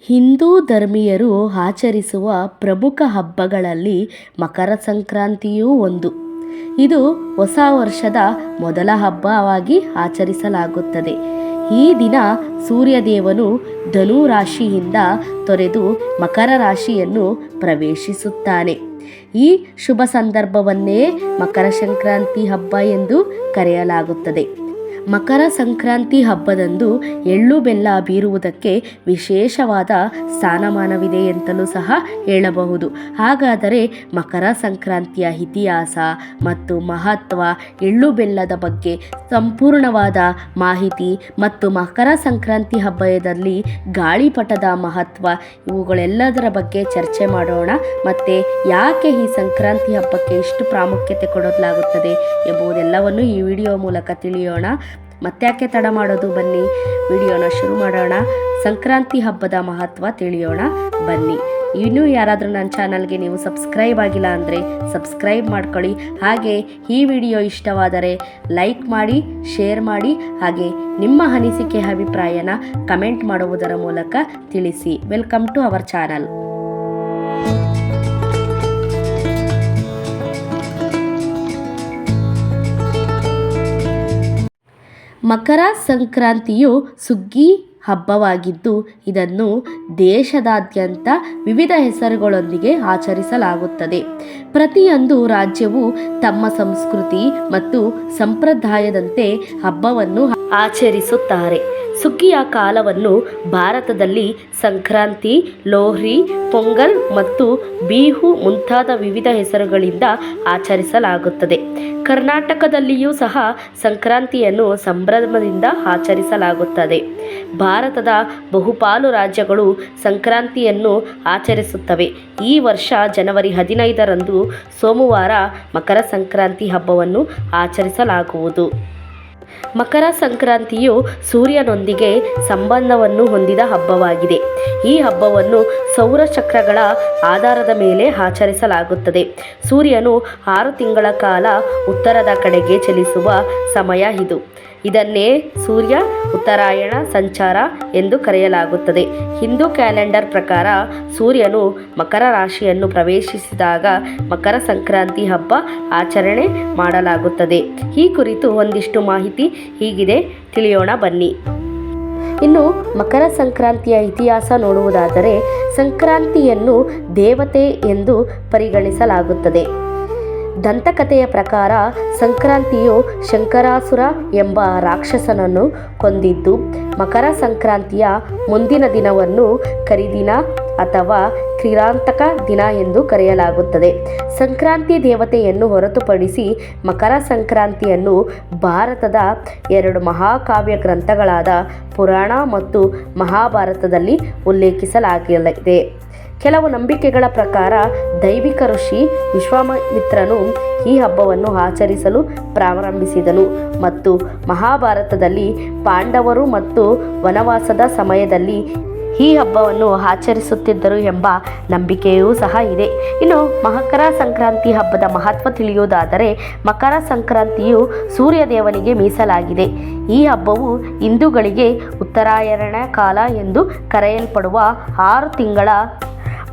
ಹಿಂದೂ ಧರ್ಮೀಯರು ಆಚರಿಸುವ ಪ್ರಮುಖ ಹಬ್ಬಗಳಲ್ಲಿ ಮಕರ ಸಂಕ್ರಾಂತಿಯೂ ಒಂದು. ಇದು ಹೊಸ ವರ್ಷದ ಮೊದಲ ಹಬ್ಬವಾಗಿ ಆಚರಿಸಲಾಗುತ್ತದೆ. ಈ ದಿನ ಸೂರ್ಯದೇವನು ಧನು ರಾಶಿಯಿಂದ ತೊರೆದು ಮಕರ ರಾಶಿಯನ್ನು ಪ್ರವೇಶಿಸುತ್ತಾನೆ. ಈ ಶುಭ ಸಂದರ್ಭವನ್ನೇ ಮಕರ ಸಂಕ್ರಾಂತಿ ಹಬ್ಬ ಎಂದು ಕರೆಯಲಾಗುತ್ತದೆ. ಮಕರ ಸಂಕ್ರಾಂತಿ ಹಬ್ಬದಂದು ಎಳ್ಳು ಬೆಲ್ಲ ಬೀರುವುದಕ್ಕೆ ವಿಶೇಷವಾದ ಸ್ಥಾನಮಾನವಿದೆ ಎಂತಲೂ ಸಹ ಹೇಳಬಹುದು. ಹಾಗಾದರೆ ಮಕರ ಸಂಕ್ರಾಂತಿಯ ಇತಿಹಾಸ ಮತ್ತು ಮಹತ್ವ ಎಳ್ಳು ಬೆಲ್ಲದ ಬಗ್ಗೆ ಸಂಪೂರ್ಣವಾದ ಮಾಹಿತಿ ಮತ್ತು ಮಕರ ಸಂಕ್ರಾಂತಿ ಹಬ್ಬದಲ್ಲಿ ಗಾಳಿಪಟದ ಮಹತ್ವ ಇವುಗಳೆಲ್ಲದರ ಬಗ್ಗೆ ಚರ್ಚೆ ಮಾಡೋಣ. ಮತ್ತು ಯಾಕೆ ಈ ಸಂಕ್ರಾಂತಿ ಹಬ್ಬಕ್ಕೆ ಇಷ್ಟು ಪ್ರಾಮುಖ್ಯತೆ ಕೊಡಲಾಗುತ್ತದೆ ಎಂಬುದೆಲ್ಲವನ್ನು ಈ ವಿಡಿಯೋ ಮೂಲಕ ತಿಳಿಯೋಣ. ಮತ್ತ್ಯಾಕೆ ತಡ ಮಾಡೋದು? ಬನ್ನಿ, ವಿಡಿಯೋನ ಶುರು ಮಾಡೋಣ. ಸಂಕ್ರಾಂತಿ ಹಬ್ಬದ ಮಹತ್ವ ತಿಳಿಯೋಣ. ಬನ್ನಿ, ಇನ್ನೂ ಯಾರಾದರೂ ನನ್ನ ಚಾನಲ್ಗೆ ನೀವು ಸಬ್ಸ್ಕ್ರೈಬ್ ಆಗಿಲ್ಲ ಅಂದರೆ ಸಬ್ಸ್ಕ್ರೈಬ್ ಮಾಡ್ಕೊಳ್ಳಿ. ಹಾಗೆ ಈ ವಿಡಿಯೋ ಇಷ್ಟವಾದರೆ ಲೈಕ್ ಮಾಡಿ, ಶೇರ್ ಮಾಡಿ, ಹಾಗೆ ನಿಮ್ಮ ಅನಿಸಿಕೆ, ಅಭಿಪ್ರಾಯನ ಕಮೆಂಟ್ ಮಾಡುವುದರ ಮೂಲಕ ತಿಳಿಸಿ. Welcome to our channel. Makara ಸಂಕ್ರಾಂತಿಯು ಸುಗ್ಗಿ ಹಬ್ಬವಾಗಿದ್ದು, ಇದನ್ನು ದೇಶದಾದ್ಯಂತ ವಿವಿಧ ಹೆಸರುಗಳೊಂದಿಗೆ ಆಚರಿಸಲಾಗುತ್ತದೆ. ಪ್ರತಿಯೊಂದು ರಾಜ್ಯವು ತಮ್ಮ ಸಂಸ್ಕೃತಿ ಮತ್ತು ಸಂಪ್ರದಾಯದಂತೆ ಹಬ್ಬವನ್ನು ಆಚರಿಸುತ್ತಾರೆ. ಸುಗ್ಗಿಯ ಕಾಲವನ್ನು ಭಾರತದಲ್ಲಿ ಸಂಕ್ರಾಂತಿ, ಲೋಹ್ರಿ, ಪೊಂಗಲ್ ಮತ್ತು ಬಿಹು ಮುಂತಾದ ವಿವಿಧ ಹೆಸರುಗಳಿಂದ ಆಚರಿಸಲಾಗುತ್ತದೆ. ಕರ್ನಾಟಕದಲ್ಲಿಯೂ ಸಹ ಸಂಕ್ರಾಂತಿಯನ್ನು ಸಂಭ್ರಮದಿಂದ ಆಚರಿಸಲಾಗುತ್ತದೆ. ಭಾರತದ ಬಹುಪಾಲು ರಾಜ್ಯಗಳು ಸಂಕ್ರಾಂತಿಯನ್ನು ಆಚರಿಸುತ್ತವೆ. ಈ ವರ್ಷ ಜನವರಿ ಹದಿನೈದರಂದು ಸೋಮವಾರ ಮಕರ ಸಂಕ್ರಾಂತಿ ಹಬ್ಬವನ್ನು ಆಚರಿಸಲಾಗುವುದು. ಮಕರ ಸಂಕ್ರಾಂತಿಯು ಸೂರ್ಯನೊಂದಿಗೆ ಸಂಬಂಧವನ್ನು ಹೊಂದಿದ ಹಬ್ಬವಾಗಿದೆ. ಈ ಹಬ್ಬವನ್ನು ಸೌರಚಕ್ರಗಳ ಆಧಾರದ ಮೇಲೆ ಆಚರಿಸಲಾಗುತ್ತದೆ. ಸೂರ್ಯನು ಆರು ತಿಂಗಳ ಕಾಲ ಉತ್ತರದ ಕಡೆಗೆ ಚಲಿಸುವ ಸಮಯ ಇದು. ಇದನ್ನೇ ಸೂರ್ಯ ಉತ್ತರಾಯಣ ಸಂಚಾರ ಎಂದು ಕರೆಯಲಾಗುತ್ತದೆ. ಹಿಂದೂ ಕ್ಯಾಲೆಂಡರ್ ಪ್ರಕಾರ ಸೂರ್ಯನು ಮಕರ ರಾಶಿಯನ್ನು ಪ್ರವೇಶಿಸಿದಾಗ ಮಕರ ಸಂಕ್ರಾಂತಿ ಹಬ್ಬ ಆಚರಣೆ ಮಾಡಲಾಗುತ್ತದೆ. ಈ ಕುರಿತು ಒಂದಿಷ್ಟು ಮಾಹಿತಿ ಹೀಗಿದೆ. ತಿಳಿಯೋಣ ಬನ್ನಿ. ಇನ್ನು ಮಕರ ಸಂಕ್ರಾಂತಿಯ ಇತಿಹಾಸ ನೋಡುವುದಾದರೆ ಸಂಕ್ರಾಂತಿಯನ್ನು ದೇವತೆ ಎಂದು ಪರಿಗಣಿಸಲಾಗುತ್ತದೆ. ದಂತಕಥೆಯ ಪ್ರಕಾರ ಸಂಕ್ರಾಂತಿಯು ಶಂಕರಾಸುರ ಎಂಬ ರಾಕ್ಷಸನನ್ನು ಕೊಂದಿದ್ದು, ಮಕರ ಸಂಕ್ರಾಂತಿಯ ಮುಂದಿನ ದಿನವನ್ನು ಕರಿದಿನ ಅಥವಾ ಕ್ರಿರಾಂತಕ ದಿನ ಎಂದು ಕರೆಯಲಾಗುತ್ತದೆ. ಸಂಕ್ರಾಂತಿ ದೇವತೆಯನ್ನು ಹೊರತುಪಡಿಸಿ ಮಕರ ಸಂಕ್ರಾಂತಿಯನ್ನು ಭಾರತದ ಎರಡು ಮಹಾಕಾವ್ಯ ಗ್ರಂಥಗಳಾದ ಪುರಾಣ ಮತ್ತು ಮಹಾಭಾರತದಲ್ಲಿ ಉಲ್ಲೇಖಿಸಲಾಗಿದೆ. ಕೆಲವು ನಂಬಿಕೆಗಳ ಪ್ರಕಾರ ದೈವಿಕ ಋಷಿ ವಿಶ್ವಾಮಿತ್ರನು ಈ ಹಬ್ಬವನ್ನು ಆಚರಿಸಲು ಪ್ರಾರಂಭಿಸಿದನು ಮತ್ತು ಮಹಾಭಾರತದಲ್ಲಿ ಪಾಂಡವರು ಮತ್ತು ವನವಾಸದ ಸಮಯದಲ್ಲಿ ಈ ಹಬ್ಬವನ್ನು ಆಚರಿಸುತ್ತಿದ್ದರು ಎಂಬ ನಂಬಿಕೆಯೂ ಸಹ ಇದೆ. ಇನ್ನು ಮಕರ ಸಂಕ್ರಾಂತಿ ಹಬ್ಬದ ಮಹತ್ವ ತಿಳಿಯುವುದಾದರೆ ಮಕರ ಸಂಕ್ರಾಂತಿಯು ಸೂರ್ಯದೇವನಿಗೆ ಮೀಸಲಾಗಿದೆ. ಈ ಹಬ್ಬವು ಹಿಂದೂಗಳಿಗೆ ಉತ್ತರಾಯಣ ಕಾಲ ಎಂದು ಕರೆಯಲ್ಪಡುವ ಆರು ತಿಂಗಳ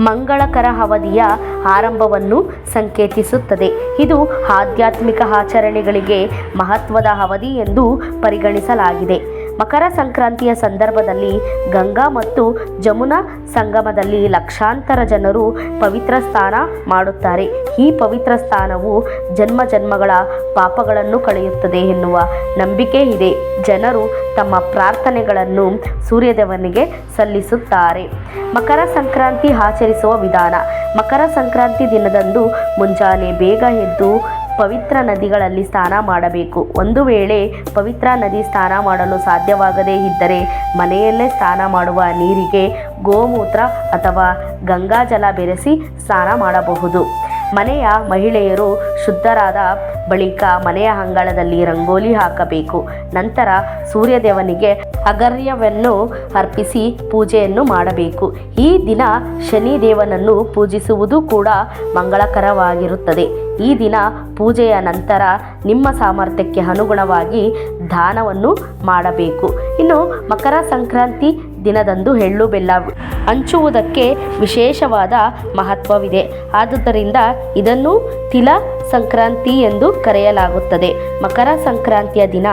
ಮಂಗಳಕರ ಅವಧಿಯ ಆರಂಭವನ್ನು ಸಂಕೇತಿಸುತ್ತದೆ. ಇದು ಆಧ್ಯಾತ್ಮಿಕ ಆಚರಣೆಗಳಿಗೆ ಮಹತ್ವದ ಅವಧಿ ಎಂದು ಪರಿಗಣಿಸಲಾಗಿದೆ. ಮಕರ ಸಂಕ್ರಾಂತಿಯ ಸಂದರ್ಭದಲ್ಲಿ ಗಂಗಾ ಮತ್ತು ಜಮುನಾ ಸಂಗಮದಲ್ಲಿ ಲಕ್ಷಾಂತರ ಜನರು ಪವಿತ್ರ ಸ್ನಾನ ಮಾಡುತ್ತಾರೆ. ಈ ಪವಿತ್ರ ಸ್ಥಾನವು ಜನ್ಮ ಜನ್ಮಗಳ ಪಾಪಗಳನ್ನು ಕಳೆಯುತ್ತದೆ ಎನ್ನುವ ನಂಬಿಕೆ ಇದೆ. ಜನರು ತಮ್ಮ ಪ್ರಾರ್ಥನೆಗಳನ್ನು ಸೂರ್ಯದೇವನಿಗೆ ಸಲ್ಲಿಸುತ್ತಾರೆ. ಮಕರ ಸಂಕ್ರಾಂತಿ ಆಚರಿಸುವ ವಿಧಾನ. ಮಕರ ಸಂಕ್ರಾಂತಿ ದಿನದಂದು ಮುಂಜಾನೆ ಬೇಗ ಎದ್ದು ಪವಿತ್ರ ನದಿಗಳಲ್ಲಿ ಸ್ನಾನ ಮಾಡಬೇಕು. ಒಂದು ವೇಳೆ ಪವಿತ್ರ ನದಿ ಸ್ನಾನ ಮಾಡಲು ಸಾಧ್ಯವಾಗದೇ ಇದ್ದರೆ ಮನೆಯಲ್ಲೇ ಸ್ನಾನ ಮಾಡುವ ನೀರಿಗೆ ಗೋಮೂತ್ರ ಅಥವಾ ಗಂಗಾಜಲ ಬೆರೆಸಿ ಸ್ನಾನ ಮಾಡಬಹುದು. ಮನೆಯ ಮಹಿಳೆಯರು ಶುದ್ಧರಾದ ಬಳಿಕ ಮನೆಯ ಅಂಗಳದಲ್ಲಿ ರಂಗೋಲಿ ಹಾಕಬೇಕು. ನಂತರ ಸೂರ್ಯದೇವನಿಗೆ ಅಗರ್ಯವನ್ನು ಅರ್ಪಿಸಿ ಪೂಜೆಯನ್ನು ಮಾಡಬೇಕು. ಈ ದಿನ ಶನಿ ದೇವನನ್ನು ಪೂಜಿಸುವುದು ಕೂಡ ಮಂಗಳಕರವಾಗಿರುತ್ತದೆ. ಈ ದಿನ ಪೂಜೆಯ ನಂತರ ನಿಮ್ಮ ಸಾಮರ್ಥ್ಯಕ್ಕೆ ಅನುಗುಣವಾಗಿ ದಾನವನ್ನು ಮಾಡಬೇಕು. ಇನ್ನು ಮಕರ ಸಂಕ್ರಾಂತಿ ದಿನದಂದು ಎಳ್ಳು ಬೆಲ್ಲ ಹಂಚುವುದಕ್ಕೆ ವಿಶೇಷವಾದ ಮಹತ್ವವಿದೆ. ಆದುದರಿಂದ ಇದನ್ನು ತಿಲ ಸಂಕ್ರಾಂತಿ ಎಂದು ಕರೆಯಲಾಗುತ್ತದೆ. ಮಕರ ಸಂಕ್ರಾಂತಿಯ ದಿನ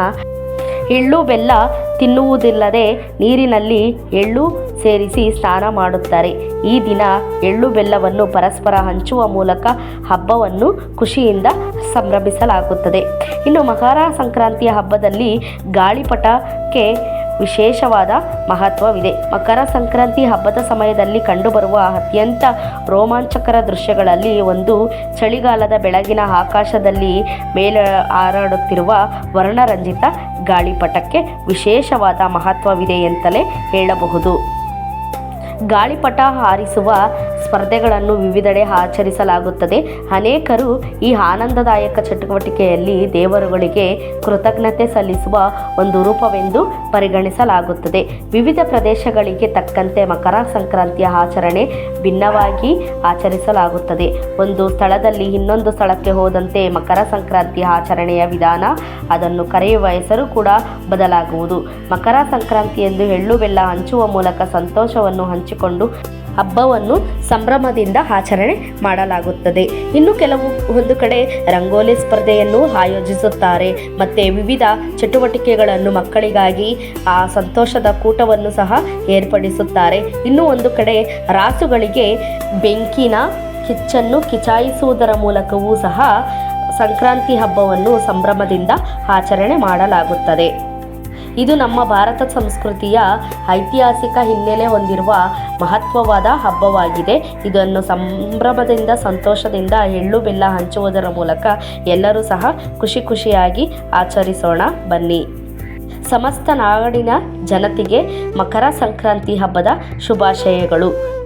ಎಳ್ಳು ಬೆಲ್ಲ ತಿನ್ನುವುದಿಲ್ಲದೆ ನೀರಿನಲ್ಲಿ ಎಳ್ಳು ಸೇರಿಸಿ ಸ್ನಾನ ಮಾಡುತ್ತಾರೆ. ಈ ದಿನ ಎಳ್ಳು ಬೆಲ್ಲವನ್ನು ಪರಸ್ಪರ ಹಂಚುವ ಮೂಲಕ ಹಬ್ಬವನ್ನು ಖುಷಿಯಿಂದ ಸಂಭ್ರಮಿಸಲಾಗುತ್ತದೆ. ಇನ್ನು ಮಕರ ಸಂಕ್ರಾಂತಿಯ ಹಬ್ಬದಲ್ಲಿ ಗಾಳಿಪಟಕ್ಕೆ ವಿಶೇಷವಾದ ಮಹತ್ವವಿದೆ. ಮಕರ ಸಂಕ್ರಾಂತಿ ಹಬ್ಬದ ಸಮಯದಲ್ಲಿ ಕಂಡುಬರುವ ಅತ್ಯಂತ ರೋಮಾಂಚಕರ ದೃಶ್ಯಗಳಲ್ಲಿ ಒಂದು. ಚಳಿಗಾಲದ ಬೆಳಗಿನ ಆಕಾಶದಲ್ಲಿ ಮೇಲೆ ಹಾರಾಡುತ್ತಿರುವ ವರ್ಣರಂಜಿತ ಗಾಳಿಪಟಕ್ಕೆ ವಿಶೇಷವಾದ ಮಹತ್ವವಿದೆ ಅಂತಲೇ ಹೇಳಬಹುದು. ಗಾಳಿಪಟ ಹಾರಿಸುವ ಸ್ಪರ್ಧೆಗಳನ್ನು ವಿವಿಧೆಡೆ ಆಚರಿಸಲಾಗುತ್ತದೆ. ಅನೇಕರು ಈ ಆನಂದದಾಯಕ ಚಟುವಟಿಕೆಯಲ್ಲಿ ದೇವರುಗಳಿಗೆ ಕೃತಜ್ಞತೆ ಸಲ್ಲಿಸುವ ಒಂದು ರೂಪವೆಂದು ಪರಿಗಣಿಸಲಾಗುತ್ತದೆ. ವಿವಿಧ ಪ್ರದೇಶಗಳಿಗೆ ತಕ್ಕಂತೆ ಮಕರ ಸಂಕ್ರಾಂತಿಯ ಆಚರಣೆ ಭಿನ್ನವಾಗಿ ಆಚರಿಸಲಾಗುತ್ತದೆ. ಒಂದು ಸ್ಥಳದಲ್ಲಿ ಇನ್ನೊಂದು ಸ್ಥಳಕ್ಕೆ ಹೋದಂತೆ ಮಕರ ಸಂಕ್ರಾಂತಿ ಆಚರಣೆಯ ವಿಧಾನ, ಅದನ್ನು ಕರೆಯುವ ಹೆಸರು ಕೂಡ ಬದಲಾಗುವುದು. ಮಕರ ಸಂಕ್ರಾಂತಿ ಎಂದು ಎಳ್ಳು ಬೆಲ್ಲ ಹಂಚುವ ಮೂಲಕ ಸಂತೋಷವನ್ನು ಹಂಚಿಕೊಂಡು ಹಬ್ಬವನ್ನು ಸಂಭ್ರಮದಿಂದ ಆಚರಣೆ ಮಾಡಲಾಗುತ್ತದೆ. ಇನ್ನು ಕೆಲವು ಒಂದು ಕಡೆ ರಂಗೋಲಿ ಸ್ಪರ್ಧೆಯನ್ನು ಆಯೋಜಿಸುತ್ತಾರೆ. ಮತ್ತು ವಿವಿಧ ಚಟುವಟಿಕೆಗಳನ್ನು ಮಕ್ಕಳಿಗಾಗಿ ಆ ಸಂತೋಷದ ಕೂಟವನ್ನು ಸಹ ಏರ್ಪಡಿಸುತ್ತಾರೆ. ಇನ್ನು ಒಂದು ಕಡೆ ರಾಸುಗಳಿಗೆ ಬೆಂಕಿನ ಕಿಚ್ಚನ್ನು ಕಿಚಾಯಿಸುವುದರ ಮೂಲಕವೂ ಸಹ ಸಂಕ್ರಾಂತಿ ಹಬ್ಬವನ್ನು ಸಂಭ್ರಮದಿಂದ ಆಚರಣೆ ಮಾಡಲಾಗುತ್ತದೆ. ಇದು ನಮ್ಮ ಭಾರತ ಸಂಸ್ಕೃತಿಯ ಐತಿಹಾಸಿಕ ಹಿನ್ನೆಲೆ ಹೊಂದಿರುವ ಮಹತ್ವವಾದ ಹಬ್ಬವಾಗಿದೆ. ಇದನ್ನು ಸಂಭ್ರಮದಿಂದ, ಸಂತೋಷದಿಂದ ಎಳ್ಳು ಬೆಲ್ಲ ಹಂಚುವುದರ ಮೂಲಕ ಎಲ್ಲರೂ ಸಹ ಖುಷಿ ಖುಷಿಯಾಗಿ ಆಚರಿಸೋಣ. ಬನ್ನಿ. ಸಮಸ್ತ ನಾಡಿನ ಜನತೆಗೆ ಮಕರ ಸಂಕ್ರಾಂತಿ ಹಬ್ಬದ ಶುಭಾಶಯಗಳು.